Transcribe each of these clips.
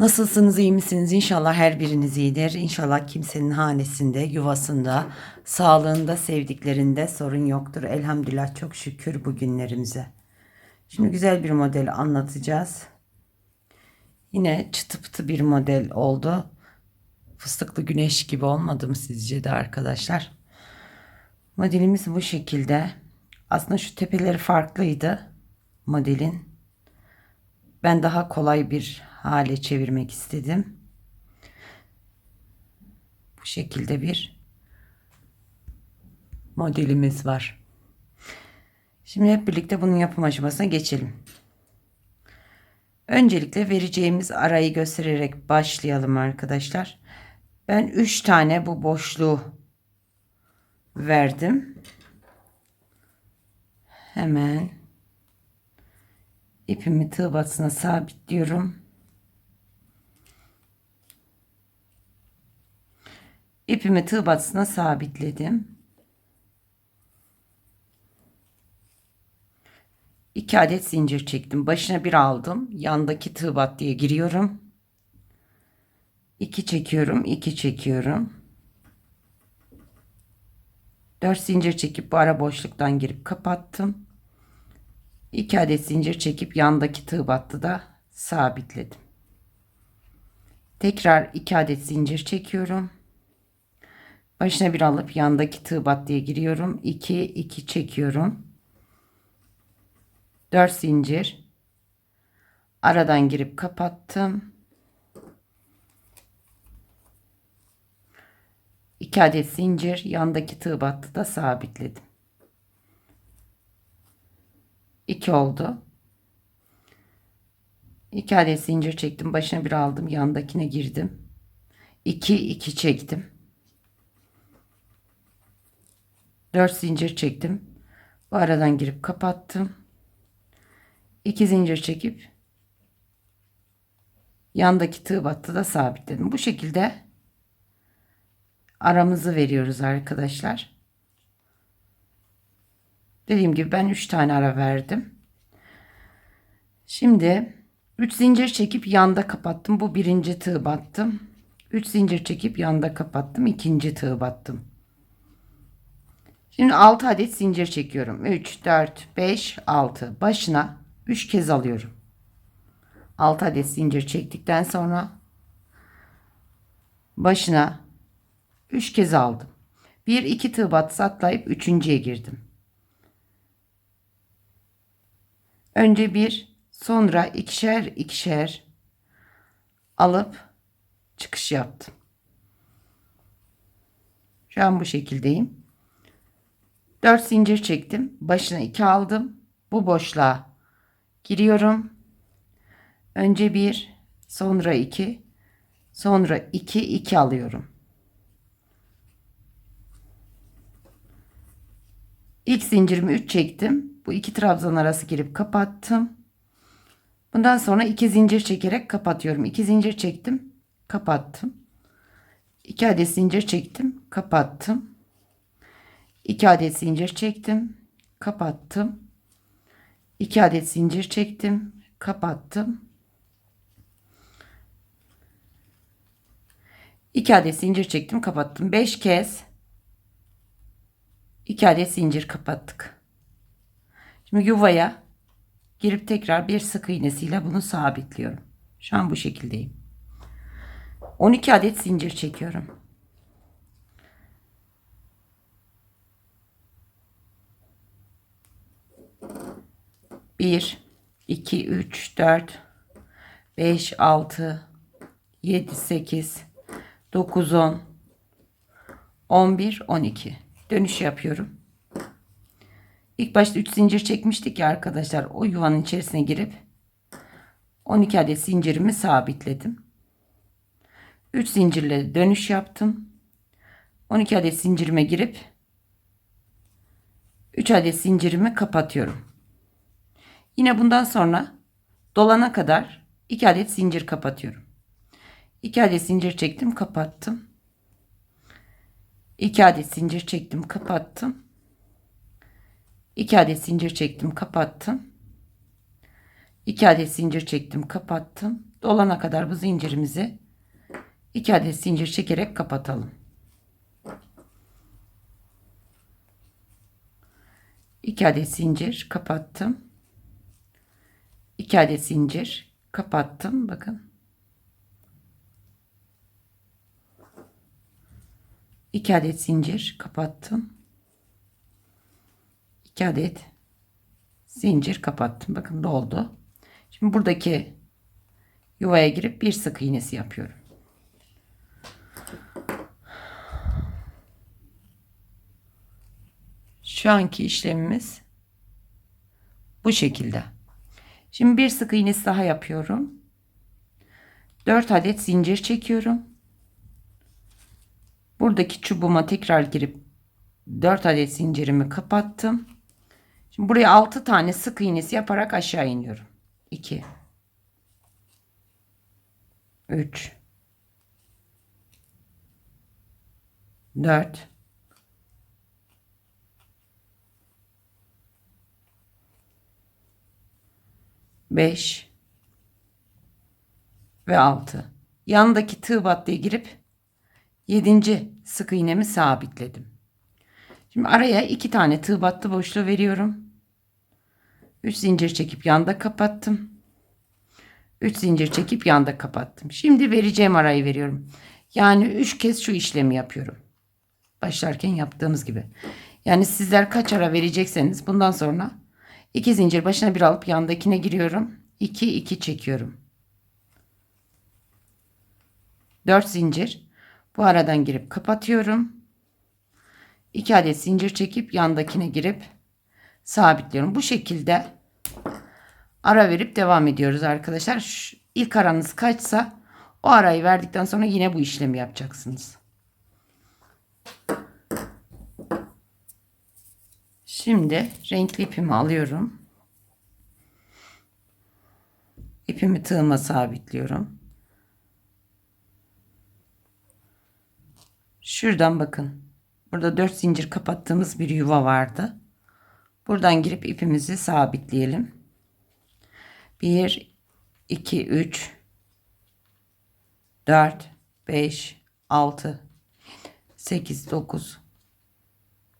Nasılsınız, iyi misiniz? İnşallah her biriniz iyidir. İnşallah kimsenin hanesinde, yuvasında, sağlığında, sevdiklerinde sorun yoktur. Elhamdülillah çok şükür bugünlerimize. Şimdi güzel bir model anlatacağız. Yine çıtı pıtı bir model oldu. Fıstıklı güneş gibi olmadı mı sizce de arkadaşlar? Modelimiz bu şekilde. Aslında şu tepeleri farklıydı modelin. Ben daha kolay bir hale çevirmek istedim. Bu şekilde bir modelimiz var. Şimdi hep birlikte bunun yapım aşamasına geçelim. Öncelikle vereceğimiz arayı göstererek başlayalım arkadaşlar. Ben 3 tane bu boşluğu verdim. Hemen ipimi tığ batısına sabitliyorum. İpimi tığ batısına sabitledim. 2 adet zincir çektim. Başına bir aldım. Yandaki tığ bat diye giriyorum. 2 çekiyorum, 2 çekiyorum. 4 zincir çekip bu ara boşluktan girip kapattım. 2 adet zincir çekip yandaki tığ battı da sabitledim. Tekrar 2 adet zincir çekiyorum. Başına bir alıp yandaki tığ battıya giriyorum. 2 2 çekiyorum. 4 zincir. Aradan girip kapattım. 2 adet zincir yandaki tığ battı da sabitledim. 2 oldu. 2 adet zincir çektim. Başına bir aldım. Yandakine girdim. 2 2 çektim. 4 zincir çektim. Bu aradan girip kapattım. 2 zincir çekip yandaki tığ battı da sabitledim. Bu şekilde aramızı veriyoruz arkadaşlar. Dediğim gibi ben 3 tane ara verdim. Şimdi 3 zincir çekip yanda kapattım. Bu birinci tığ battım. 3 zincir çekip yanda kapattım. ikinci tığ battım. Şimdi 6 adet zincir çekiyorum. 3, 4, 5, 6. Başına 3 kez alıyorum. 6 adet zincir çektikten sonra başına 3 kez aldım. 1 2 tığ battı atlayıp üçüncüye girdim. Önce bir, sonra ikişer ikişer alıp çıkış yaptım. Şu an bu şekildeyim. 4 zincir çektim. Başına 2 aldım. Bu boşluğa giriyorum. Önce 1, sonra 2, sonra 2 2 alıyorum. İlk zincirimi 3 çektim. Bu iki trabzan arası girip kapattım. Bundan sonra iki zincir çekerek kapatıyorum. İki zincir çektim, kapattım. İki adet zincir çektim, kapattım. İki adet zincir çektim, kapattım. İki adet zincir çektim, kapattım. İki adet zincir çektim, kapattım. Beş kez 2 adet zincir kapattık. Şimdi yuvaya girip tekrar bir sık iğnesiyle bunu sabitliyorum. Şu an bu şekildeyim. 12 adet zincir çekiyorum. Bir, iki, üç, dört, beş, altı, yedi, sekiz, dokuz, on, on bir, on iki. Dönüş yapıyorum. İlk başta 3 zincir çekmiştik ya arkadaşlar. O yuvanın içerisine girip 12 adet zincirimi sabitledim. 3 zincirle dönüş yaptım. 12 adet zincirime girip 3 adet zincirimi kapatıyorum. Yine bundan sonra dolana kadar 2 adet zincir kapatıyorum. 2 adet zincir çektim, kapattım. 2 adet zincir çektim, kapattım. 2 adet zincir çektim, kapattım. 2 adet zincir çektim, kapattım. Dolana kadar bu zincirimizi 2 adet zincir çekerek kapatalım. 2 adet zincir kapattım. 2 adet zincir kapattım. Bakın. 2 adet zincir kapattım. 2 adet zincir kapattım. Bakın doldu. Şimdi buradaki yuvaya girip bir sık iğnesi yapıyorum. Şu anki işlemimiz bu şekilde. Şimdi bir sık iğnesi daha yapıyorum. 4 adet zincir çekiyorum. Buradaki çubuğuma tekrar girip 4 adet zincirimi kapattım. Buraya 6 tane sık iğnesi yaparak aşağı iniyorum. 2 3 4 5 ve 6. Yanındaki tığ battıya girip 7. sık iğnemi sabitledim. Şimdi araya 2 tane tığ battı boşluğu veriyorum. 3 zincir çekip yanda kapattım. 3 zincir çekip yanda kapattım. Şimdi vereceğim arayı veriyorum. Yani 3 kez şu işlemi yapıyorum. Başlarken yaptığımız gibi. Yani sizler kaç ara verecekseniz bundan sonra 2 zincir başına bir alıp yandakine giriyorum. 2 2 çekiyorum. 4 zincir. Bu aradan girip kapatıyorum. 2 adet zincir çekip yandakine girip sabitliyorum. Bu şekilde ara verip devam ediyoruz arkadaşlar. Şu ilk aranız kaçsa o arayı verdikten sonra yine bu işlemi yapacaksınız. Şimdi renkli ipimi alıyorum. İpimi tığıma sabitliyorum. Şuradan bakın. Burada 4 zincir kapattığımız bir yuva vardı. Buradan girip ipimizi sabitleyelim. 1 2 3 4 5 6 8 9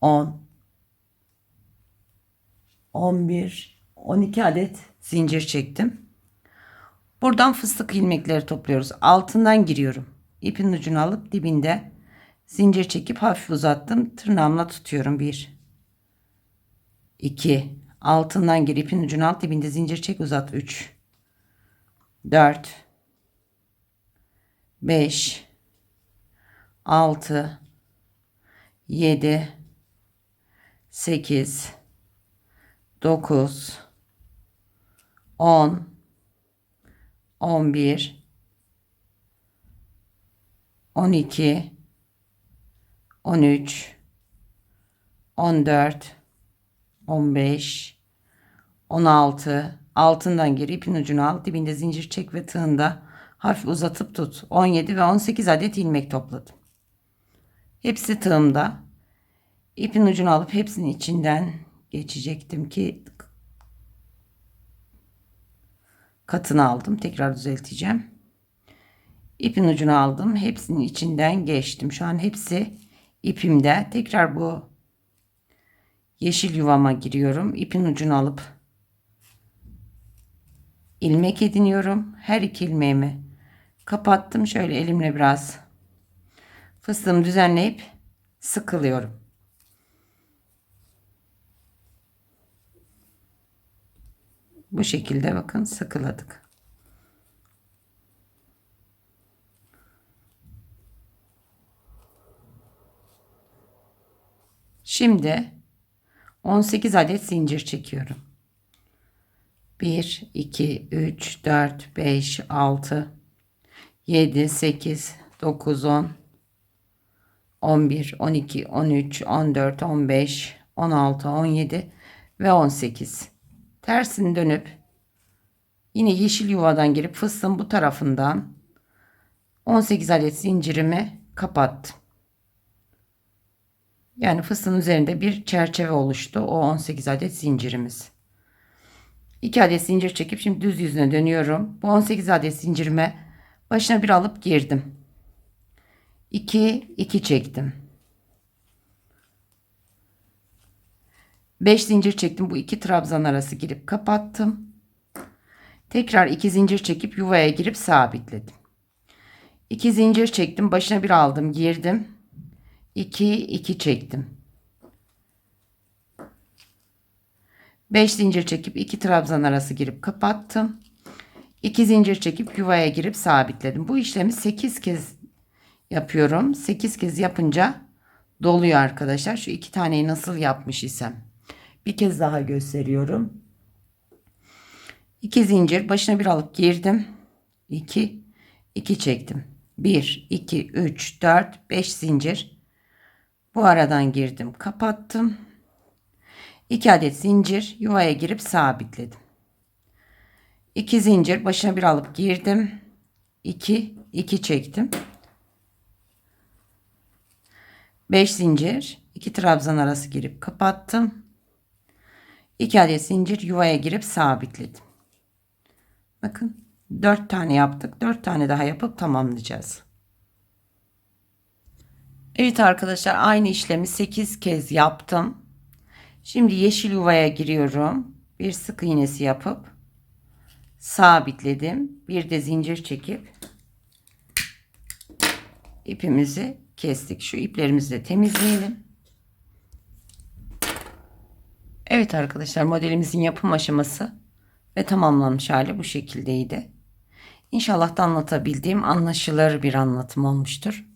10 11 12 adet zincir çektim. Buradan fıstık ilmekleri topluyoruz. Altından giriyorum. İpin ucunu alıp dibinde zincir çekip hafif uzattım. Tırnağımla tutuyorum. 1 2 altından gir ipin ucunu alt dibinde zincir çek uzat. 3 4 5 6 7 8 9 10 11 12 13 14 15 16 altından gir ipin ucunu al dibinde zincir çek ve tığında hafif uzatıp tut. 17 ve 18 adet ilmek topladım. Hepsi tığımda. İpin ucunu alıp hepsinin içinden geçecektim ki katını aldım tekrar düzelteceğim. İpin ucunu aldım hepsinin içinden geçtim. Şu an hepsi ipimde. Tekrar bu yeşil yuvama giriyorum. İpin ucunu alıp ilmek ediniyorum. Her iki ilmeğimi kapattım. Şöyle elimle biraz fıstığımı düzenleyip sıkılıyorum. Bu şekilde bakın sıkıladık. Şimdi 18 adet zincir çekiyorum. 1, 2, 3, 4, 5, 6, 7, 8, 9, 10, 11, 12, 13, 14, 15, 16, 17 ve 18. Tersini dönüp yine yeşil yuvadan girip fıstığın bu tarafından 18 adet zincirimi kapattım. Yani fıstığın üzerinde bir çerçeve oluştu. O 18 adet zincirimiz. 2 adet zincir çekip şimdi düz yüzüne dönüyorum. Bu 18 adet zincirime başına bir alıp girdim. 2 2 çektim. 5 zincir çektim. Bu iki trabzan arası girip kapattım. Tekrar 2 zincir çekip yuvaya girip sabitledim. 2 zincir çektim. Başına bir aldım, girdim. 2 2 çektim. 5 zincir çekip 2 trabzan arası girip kapattım. 2 zincir çekip yuvaya girip sabitledim. Bu işlemi 8 kez yapıyorum. 8 kez yapınca doluyor arkadaşlar. Şu iki taneyi nasıl yapmış isem. Bir kez daha gösteriyorum. 2 zincir başına bir alıp girdim. 2 2 çektim. 1 2 3 4 5 zincir. Bu aradan girdim, kapattım. 2 adet zincir yuvaya girip sabitledim. 2 zincir başına bir alıp girdim. 2 2 çektim. 5 zincir, 2 trabzan arası girip kapattım. 2 adet zincir yuvaya girip sabitledim. Bakın 4 tane yaptık. 4 tane daha yapıp tamamlayacağız. Evet arkadaşlar aynı işlemi 8 kez yaptım. Şimdi yeşil yuvaya giriyorum. Bir sık iğnesi yapıp sabitledim. Bir de zincir çekip ipimizi kestik. Şu iplerimizi de temizleyelim. Evet arkadaşlar modelimizin yapım aşaması ve tamamlanmış hali bu şekildeydi. İnşallah da anlatabildiğim anlaşılır bir anlatım olmuştur.